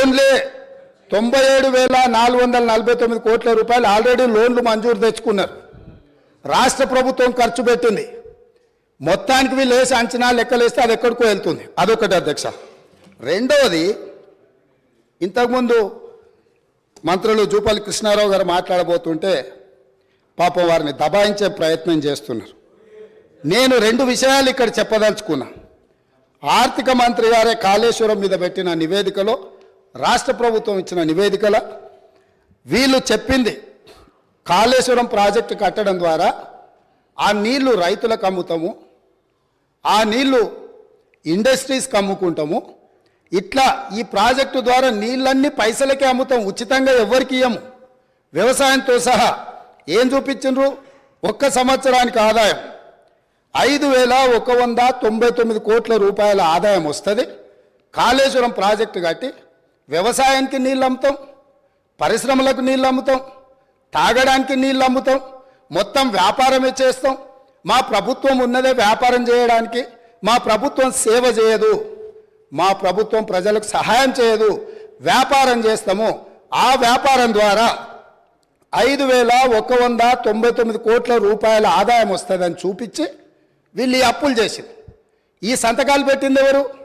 Only తొంభై ఏడు వేల నాలుగు వందల నలభై తొమ్మిది కోట్ల రూపాయలు ఆల్రెడీ లోన్లు మంజూరు తెచ్చుకున్నారు. రాష్ట్ర ప్రభుత్వం ఖర్చు పెట్టింది. మొత్తానికి వీళ్ళు వేసి అంచనా లెక్కలేస్తే అది ఎక్కడికో వెళ్తుంది. అదొకటి అధ్యక్ష. రెండవది ఇంతకుముందు మంత్రులు జూపల్లి కృష్ణారావు గారు మాట్లాడబోతుంటే పాపం వారిని దబాయించే ప్రయత్నం చేస్తున్నారు. నేను రెండు విషయాలు ఇక్కడ చెప్పదలుచుకున్నా. ఆర్థిక మంత్రి గారే కాళేశ్వరం మీద పెట్టిన నివేదికలో రాష్ట్ర ప్రభుత్వం ఇచ్చిన నివేదికల వీళ్ళు చెప్పింది కాళేశ్వరం ప్రాజెక్టు కట్టడం ద్వారా ఆ నీళ్ళు రైతులకు అమ్ముతాము ఆ నీళ్ళు ఇండస్ట్రీస్కి అమ్ముకుంటాము. ఇట్లా ఈ ప్రాజెక్టు ద్వారా నీళ్ళన్నీ పైసలకే అమ్ముతాం ఉచితంగా ఎవరికి ఇయ్యము. వ్యవసాయంతో సహా ఏం చూపించిండ్రు? ఒక్క సంవత్సరానికి ఆదాయం. ఐదు వేల ఒక వంద తొంభై తొమ్మిది కోట్ల రూపాయల ఆదాయం వస్తుంది. కాళేశ్వరం ప్రాజెక్టు కట్టి వ్యవసాయానికి నీళ్ళు అమ్ముతాం పరిశ్రమలకు నీళ్ళు అమ్ముతాం తాగడానికి నీళ్ళు అమ్ముతాం మొత్తం వ్యాపారమే చేస్తాం. మా ప్రభుత్వం ఉన్నదే వ్యాపారం చేయడానికి మా ప్రభుత్వం సేవ చేయదు. మా ప్రభుత్వం ప్రజలకు సహాయం చేయదు. వ్యాపారం చేస్తాము. ఆ వ్యాపారం ద్వారా ఐదు వేల ఒక వంద తొంభై తొమ్మిది కోట్ల రూపాయల ఆదాయం వస్తుందని చూపించి వీళ్ళు ఈ అప్పులు చేసింది. ఈ సంతకాలు పెట్టింది ఎవరు?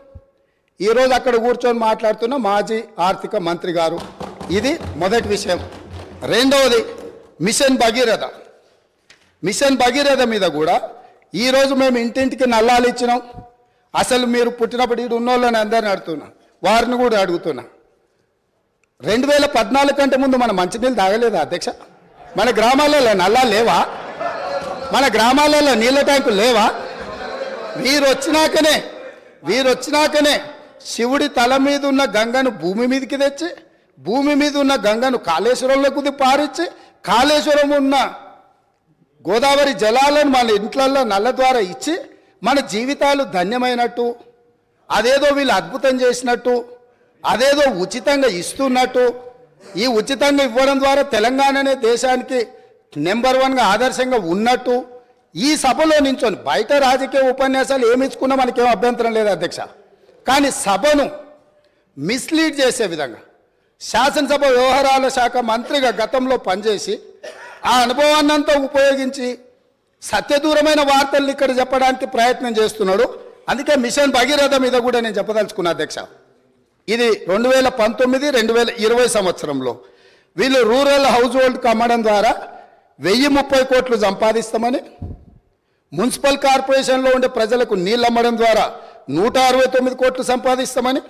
ఈరోజు అక్కడ కూర్చొని మాట్లాడుతున్న మాజీ ఆర్థిక మంత్రి గారు. ఇది మొదటి విషయం. రెండవది మిషన్ భగీరథ. మిషన్ భగీరథ మీద కూడా ఈరోజు మేము ఇంటింటికి నల్లాలు ఇచ్చినాం. అసలు మీరు పుట్టినప్పుడు ఇటు ఉన్నోళ్ళని అందరిని అడుగుతున్నా. వారిని కూడా అడుగుతున్నా. రెండు వేల పద్నాలుగు కంటే ముందు మన మంచినీళ్ళు తాగలేదా అధ్యక్ష? మన గ్రామాలలో నల్లా లేవా? మన గ్రామాలలో నీళ్ళ ట్యాంకులు లేవా? వీరు వచ్చినాకనే వీరు వచ్చినాకనే శివుడి తల మీద ఉన్న గంగను భూమి మీదకి తెచ్చి భూమి మీద ఉన్న గంగను కాళేశ్వరంలోకి పారిచ్చి కాళేశ్వరం ఉన్న గోదావరి జలాలను మన ఇంట్లల్లో నల్ల ద్వారా ఇచ్చి మన జీవితాలు ధన్యమైనట్టు అదేదో వీళ్ళు అద్భుతం చేసినట్టు అదేదో ఉచితంగా ఇస్తున్నట్టు ఈ ఉచితంగా ఇవ్వడం ద్వారా తెలంగాణనే దేశానికి నెంబర్ వన్గా ఆదర్శంగా ఉన్నట్టు ఈ సభలో నించొని బయట రాజకీయ ఉపన్యాసాలు ఏమి ఇచ్చుకున్నా మనకేం అభ్యంతరం లేదు అధ్యక్ష. కానీ సభను మిస్లీడ్ చేసే విధంగా శాసనసభ వ్యవహారాల శాఖ మంత్రిగా గతంలో పనిచేసి ఆ అనుభవాన్నంతా ఉపయోగించి సత్యదూరమైన వార్తలు ఇక్కడ చెప్పడానికి ప్రయత్నం చేస్తున్నాడు. అందుకే మిషన్ భగీరథ మీద కూడా నేను చెప్పదలుచుకున్నా అధ్యక్ష. ఇది రెండు వేల పంతొమ్మిది రెండు వేల ఇరవై సంవత్సరంలో వీళ్ళు రూరల్ హౌస్ హోల్డ్కి అమ్మడం ద్వారా వెయ్యి ముప్పై కోట్లు సంపాదిస్తామని మున్సిపల్ కార్పొరేషన్లో ఉండే ప్రజలకు నీళ్ళు అమ్మడం ద్వారా నూట అరవై తొమ్మిది కోట్లు సంపాదిస్తామని.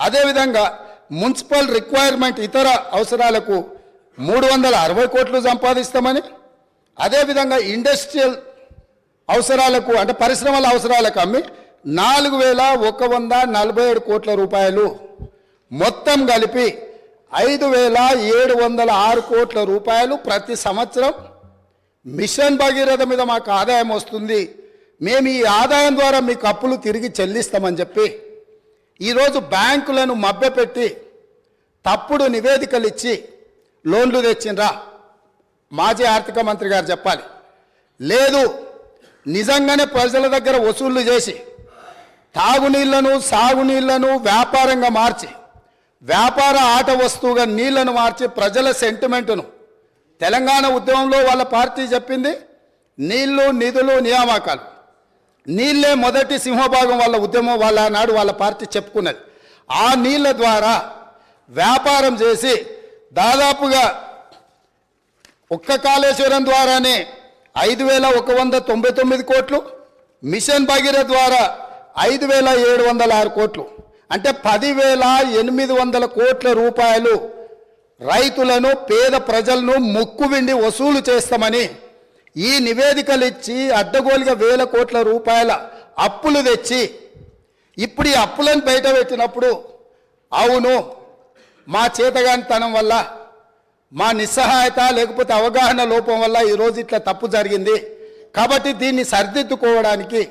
అదేవిధంగా మున్సిపల్ రిక్వైర్మెంట్ ఇతర అవసరాలకు మూడు వందల అరవై కోట్లు సంపాదిస్తామని. అదేవిధంగా ఇండస్ట్రియల్ అవసరాలకు అంటే పరిశ్రమల అవసరాలకు అమ్మి నాలుగు వేల ఒక వంద నలభై ఏడు కోట్ల రూపాయలు. మొత్తం కలిపి ఐదు వేల ఏడు వందల ఆరు కోట్ల రూపాయలు ప్రతి సంవత్సరం మిషన్ భగీరథ మీద మాకు ఆదాయం వస్తుంది. మేము ఈ ఆదాయం ద్వారా మీకు అప్పులు తిరిగి చెల్లిస్తామని చెప్పి ఈరోజు బ్యాంకులను మభ్యపెట్టి తప్పుడు నివేదికలు ఇచ్చి లోన్లు తెచ్చిండ్రా. మాజీ ఆర్థిక మంత్రి గారు చెప్పాలి. లేదు నిజంగానే ప్రజల దగ్గర వసూళ్ళు చేసి తాగునీళ్ళను సాగునీళ్ళను వ్యాపారంగా మార్చి వ్యాపార ఆట వస్తువుగా నీళ్ళను మార్చి ప్రజల సెంటిమెంటును తెలంగాణ ఉద్యమంలో వాళ్ళ పార్టీ చెప్పింది నీళ్ళు నిధులు నియామకాలు. నీళ్ళే మొదటి సింహభాగం వాళ్ళ ఉద్యమం వాళ్ళ నాడు వాళ్ళ పార్టీ చెప్పుకున్నది. ఆ నీళ్ళ ద్వారా వ్యాపారం చేసి దాదాపుగా ఒక్క కాళేశ్వరం ద్వారానే ఐదు వేల ఒక వంద తొంభై తొమ్మిది కోట్లు మిషన్ భగీరథ ద్వారా ఐదు వేల ఏడు వందల ఆరు కోట్లు. అంటే పదివేల ఎనిమిది వందల కోట్ల రూపాయలు రైతులను పేద ప్రజలను ముక్కు విండి వసూలు చేస్తామని ఈ నివేదికలు ఇచ్చి అడ్డగోలుగా వేల కోట్ల రూపాయల అప్పులు తెచ్చి ఇప్పుడు ఈ అప్పులను బయట పెట్టినప్పుడు అవును మా చేతగానితనం వల్ల మా నిస్సహాయత లేకపోతే అవగాహన లోపం వల్ల ఈరోజు ఇట్లా తప్పు జరిగింది. కాబట్టి దీన్ని సరిదిద్దుకోవడానికి